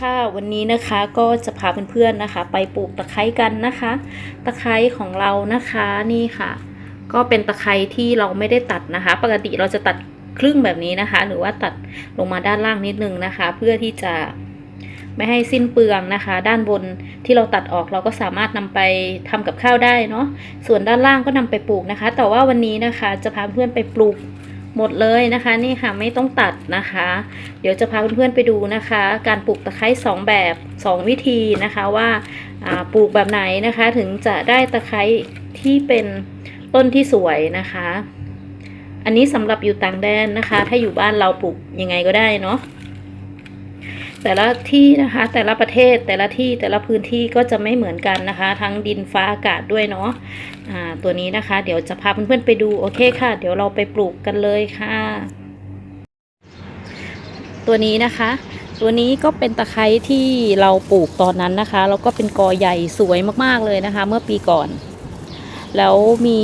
ค่ะวันนี้นะคะก็จะพาเพื่อนๆนะคะ ไปปลูกตะไคร้กันนะคะ ตะไคร้ของเรานะคะนี่ค่ะ ก็เป็นตะไคร้ที่เราไม่ได้ตัดนะคะ ปกติเราจะตัดครึ่งแบบนี้นะคะ หรือว่าตัดลงมาด้านล่างนิดนึงนะคะ เพื่อที่จะไม่ให้สิ้นเปลืองนะคะ ด้านบนที่เราตัดออกเราก็สามารถนำไปทำกับข้าวได้เนาะส่วนด้านล่างก็นำไปปลูกนะคะ แต่ว่าวันนี้นะคะจะพาเพื่อนไปปลูก หมดเลยนะคะนี่ค่ะไม่ต้องตัดนะคะ เดี๋ยวจะพาเพื่อนๆไปดูนะคะ การปลูกตะไคร้สองแบบสองวิธีนะคะว่าอ่าปลูกแบบไหนนะคะ ถึงจะได้ตะไคร้ที่เป็นต้นที่สวยนะคะ อันนี้สำหรับอยู่ต่างแดนนะคะ ถ้าอยู่บ้านเราปลูกยังไงก็ได้เนาะ แต่ละที่นะคะ แต่ละประเทศแต่ละที่แต่ละพื้นที่ก็จะไม่เหมือนกันนะคะ ทั้งดินฟ้าอากาศด้วยเนาะอ่าตัวนี้นะคะ เดี๋ยวจะพาเพื่อนๆไปดูโอเคค่ะ เดี๋ยวเราไปปลูกกันเลยค่ะ ตัวนี้นะคะ ตัวนี้ก็เป็นตะไคร้ที่เราปลูกตอนนั้นนะคะแล้วก็เป็นกอใหญ่สวยมากๆเลยนะคะ เมื่อปีก่อน แล้วมี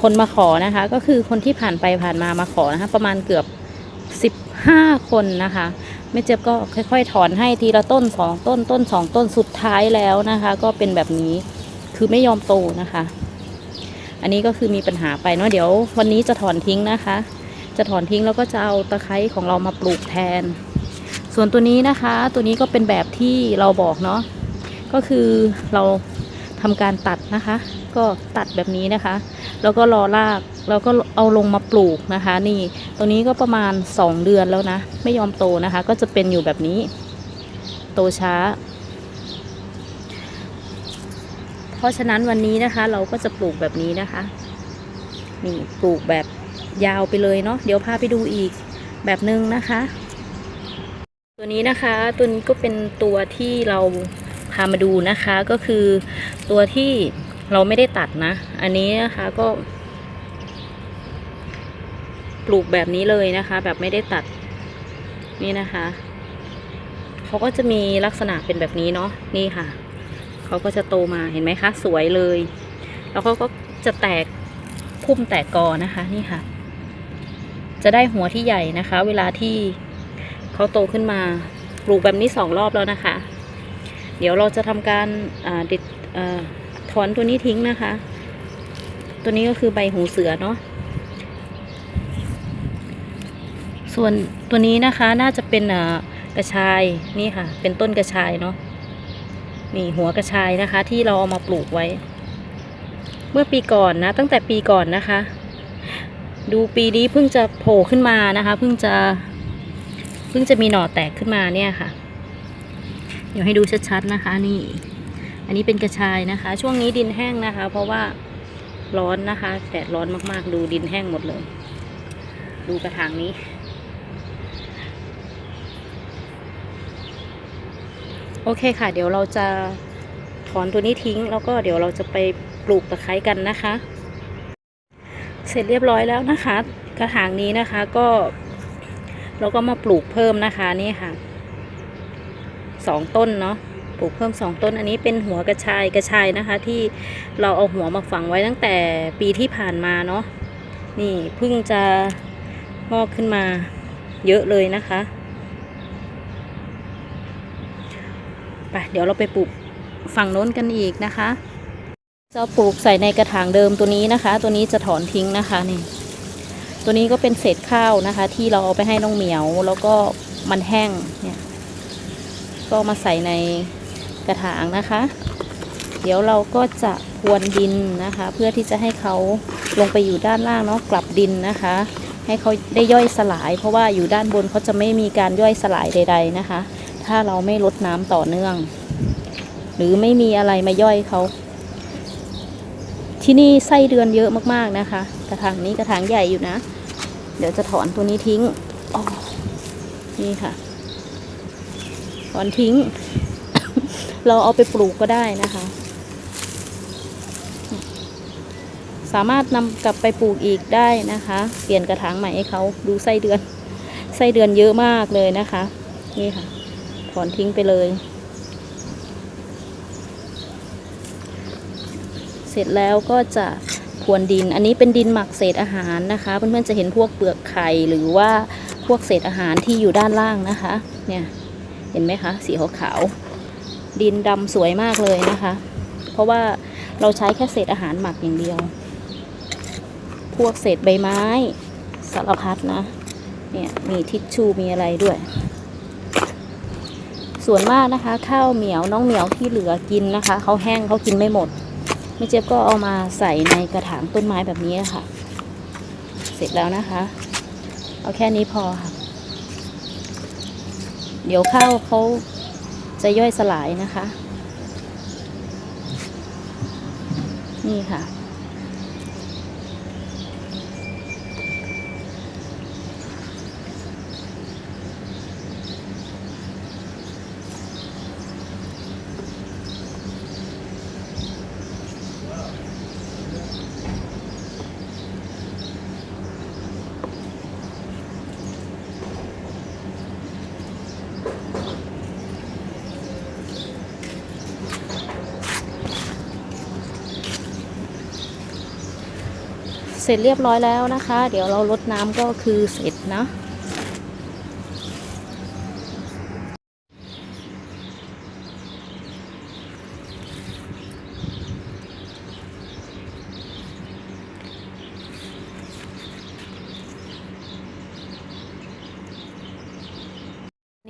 คนมาขอนะคะ ก็คือคนที่ผ่านไปผ่านมามาขอนะคะ ประมาณเกือบ15 คนนะคะ แม่เจ็บก็ค่อย ๆ ถอนให้ทีละต้นสองต้นต้นสองต้นสุดท้ายแล้วนะคะ ก็เป็นแบบนี้คือไม่ยอมโตนะคะ อันนี้ก็คือมีปัญหาไปเนาะเดี๋ยว วันนี้จะถอนทิ้งนะคะ จะถอนทิ้งแล้วก็จะเอาตะไคร้ของเรามาปลูกแทน ส่วนตัวนี้นะคะ ตัวนี้ก็เป็นแบบที่เราบอกเนาะก็คือเราทำการตัดนะคะ ก็ตัดแบบนี้นะคะ แล้วก็รอรากแล้วก็เอาลงมาปลูกนะคะ นี่ตัวนี้ก็ประมาณ 2 เดือนแล้วนะ ไม่ยอมโตนะคะ ก็จะเป็นอยู่แบบนี้ โตช้า เพราะฉะนั้นวันนี้นะคะ เราก็จะปลูกแบบนี้นะคะ นี่ปลูกแบบยาวไปเลยเนาะเดี๋ยวพาไปดูอีกแบบนึงนะคะ ตัวนี้นะคะตัวนี้ก็เป็นตัวที่เราพามาดูนะคะก็คือตัวที่ เราไม่ได้ตัดนะ อันนี้นะคะก็ ปลูกแบบนี้เลยนะคะ แบบไม่ได้ตัดนี่นะคะเขาก็จะมีลักษณะเป็นแบบนี้เนาะนี่ค่ะเขาก็จะโตมาเห็นไหมคะ สวยเลย แล้วเขาก็จะแตกพุ่มแตกกอนะคะ นี่ค่ะ จะได้หัวที่ใหญ่นะคะ เวลาที่เขาโตขึ้นมาปลูกแบบนี้สองรอบแล้วนะคะ เดี๋ยวเราจะทำการอ่าดิดอ่า ถอนตัวนี้ทิ้งนะคะ ตัวนี้ก็คือใบหูเสือเนาะส่วนตัวนี้นะคะน่าจะเป็นกระชายนี่ค่ะ เป็นต้นกระชายเนาะนี่หัวกระชายนะคะ ที่เราเอามาปลูกไว้ เมื่อปีก่อนนะ ตั้งแต่ปีก่อนนะคะ ดูปีนี้เพิ่งจะโผล่ขึ้นมานะคะ เพิ่งจะเพิ่งจะมีหน่อแตกขึ้นมาเนี่ยค่ะ เดี๋ยวให้ดูชัดๆนะคะ นี่ อันนี้เป็นกระชายนะคะ ช่วงนี้ดินแห้งนะคะ เพราะว่าร้อนนะคะแดดร้อนมากๆ ดูดินแห้งหมดเลย ดูกระถางนี้ โอเคค่ะ เดี๋ยวเราจะถอนตัวนี้ทิ้ง แล้วก็เดี๋ยวเราจะไปปลูกตะไคร้กันนะคะ เสร็จเรียบร้อยแล้วนะคะ กระถางนี้นะคะก็เราก็มาปลูกเพิ่มนะคะนี่ค่ะสองต้นเนาะ ปลูกเพิ่มสองต้น อันนี้เป็นหัวกระชายกระชายนะคะ ที่เราเอาหัวมาฝังไว้ตั้งแต่ปีที่ผ่านมาเนาะนี่เพิ่งจะงอกขึ้นมาเยอะเลยนะคะไปเดี๋ยวเราไปปลูกฝั่งโน้นกันอีกนะคะ จะปลูกใส่ในกระถางเดิมตัวนี้นะคะ ตัวนี้จะถอนทิ้งนะคะนี่ตัวนี้ก็เป็นเศษข้าวนะคะ ที่เราเอาไปให้น้องเหมียว แล้วก็มันแห้งเนี่ย ก็มาใส่ใน กระถางนะคะ เดี๋ยวเราก็จะพรวนดินนะคะ เพื่อที่จะให้เขาลงไปอยู่ด้านล่างเนาะกลับดินนะคะ ให้เขาได้ย่อยสลาย เพราะว่าอยู่ด้านบนเขาจะไม่มีการย่อยสลายใด ๆนะคะ ถ้าเราไม่ลดน้ำต่อเนื่อง หรือไม่มีอะไรมาย่อยเขาที่นี่ไส้เดือนเยอะมากๆนะคะ กระถางนี้กระถางใหญ่อยู่นะ เดี๋ยวจะถอนตัวนี้ทิ้งนี่ค่ะถอนทิ้ง เราเอาไปปลูกก็ได้นะคะ สามารถนำกลับไปปลูกอีกได้นะคะ เปลี่ยนกระถางใหม่ให้เขาดูไส้เดือน ไส้เดือนเยอะมากเลยนะคะ นี่ค่ะ ถอนทิ้งไปเลย เสร็จแล้วก็จะพรวนดิน อันนี้เป็นดินหมักเศษอาหารนะคะ เพื่อนๆจะเห็นพวกเปลือกไข่หรือว่าพวกเศษอาหารที่อยู่ด้านล่างนะคะ เนี่ย เห็นไหมคะ สีขาวๆ ดินดำสวยมากเลยนะคะ เพราะว่าเราใช้แค่เศษอาหารหมักอย่างเดียว พวกเศษใบไม้สารพัดนะ เนี่ยมีทิชชู่มีอะไรด้วย ส่วนมากนะคะ ข้าวเหมียวน้องเหมียวที่เหลือกินนะคะเขาแห้งเขากินไม่หมดแม่เจี๊ยบก็เอามาใส่ในกระถางต้นไม้แบบนี้ค่ะ เสร็จแล้วนะคะ เอาแค่นี้พอค่ะ เดี๋ยวข้าวเขา จะย่อยสลายนะคะ นี่ค่ะ เสร็จเรียบร้อยแล้วนะคะ เดี๋ยวเราลดน้ำก็คือเสร็จนะ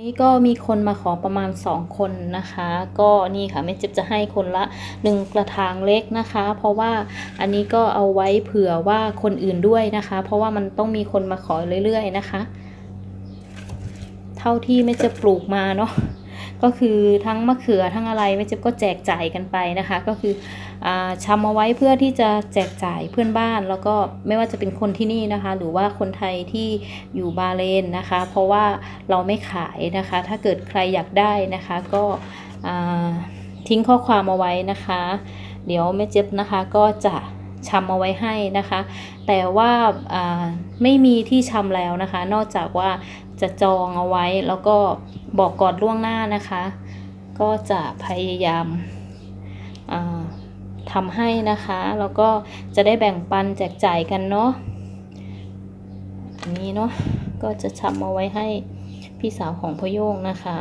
นี่ก็มีคนมาขอประมาณ 2 คนนะคะ ก็นี่ค่ะแม่จิ๊บจะให้คนละ 1 กระถางเล็กนะคะ เพราะว่าอันนี้ก็เอาไว้เผื่อว่าคนอื่นด้วยนะคะ เพราะว่ามันต้องมีคนมาขอเรื่อยๆนะคะ เท่าที่แม่จะปลูกมาเนาะก็คือทั้งมะเขือทั้งอะไรแม่จิ๊บก็แจกจ่ายกันไปนะคะ ก็คือ ชำเอาไว้เพื่อที่จะแจกจ่ายเพื่อนบ้าน แล้วก็ไม่ว่าจะเป็นคนที่นี่นะคะ หรือว่าคนไทยที่อยู่บาเลนนะคะ เพราะว่าเราไม่ขายนะคะ ถ้าเกิดใครอยากได้นะคะ ก็ทิ้งข้อความเอาไว้นะคะ เดี๋ยวแม่เจ็บนะคะก็จะชำเอาไว้ให้นะคะ แต่ว่าไม่มีที่ชำแล้วนะคะ นอกจากว่าจะจองเอาไว้แล้วก็บอกก่อนล่วงหน้านะคะ ก็จะพยายาม ทำให้นะคะ แล้วก็จะได้แบ่งปันแจกจ่ายกันเนาะอันนี้เนาะก็จะชำเอาไว้ให้พี่สาวของพ่อโยงนะคะ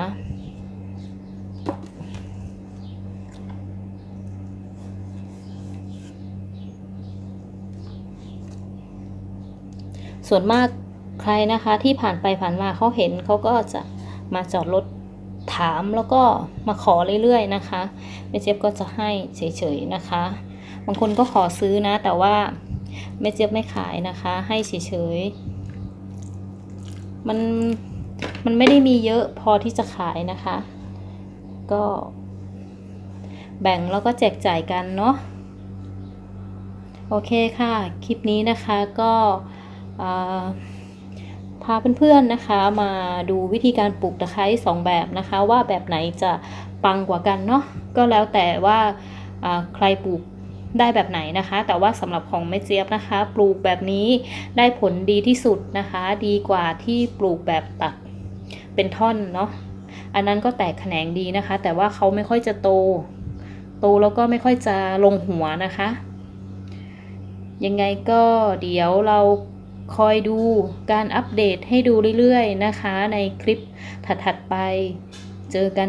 ส่วนมากใครนะคะที่ผ่านไปผ่านมาเขาเห็นเขาก็จะมาจอดรถถามแล้วก็มาขอเรื่อยๆนะคะ ม่เจี๊ยบก็จะให้เฉยๆนะคะ บางคนก็ขอซื้อนะ แต่ว่าแม่เจี๊ยบไม่ขายนะคะ ให้เฉยๆมันมันไม่ได้มีเยอะพอที่จะขายนะคะ ก็ แบ่งแล้วก็แจกจ่ายกันเนาะโอเคค่ะ คลิปนี้นะคะก็พาเพื่อนๆนะคะมาดูวิธีการปลูกตะไคร้สองแบบนะคะ ว่าแบบไหนจะ ปังกว่ากันเนาะก็แล้วแต่ว่าใครปลูกได้แบบไหนนะคะ แต่ว่าสำหรับของแม่เจี๊ยบนะคะ ปลูกแบบนี้ได้ผลดีที่สุดนะคะ ดีกว่าที่ปลูกแบบตัดเป็นท่อนเนาะอันนั้นก็แตกแขนงดีนะคะ แต่ว่าเขาไม่ค่อยจะโต โตแล้วก็ไม่ค่อยจะลงหัวนะคะ ยังไงก็เดี๋ยวเราคอยดูการอัปเดตให้ดูเรื่อยๆนะคะ ในคลิปถัดๆไป เจอกัน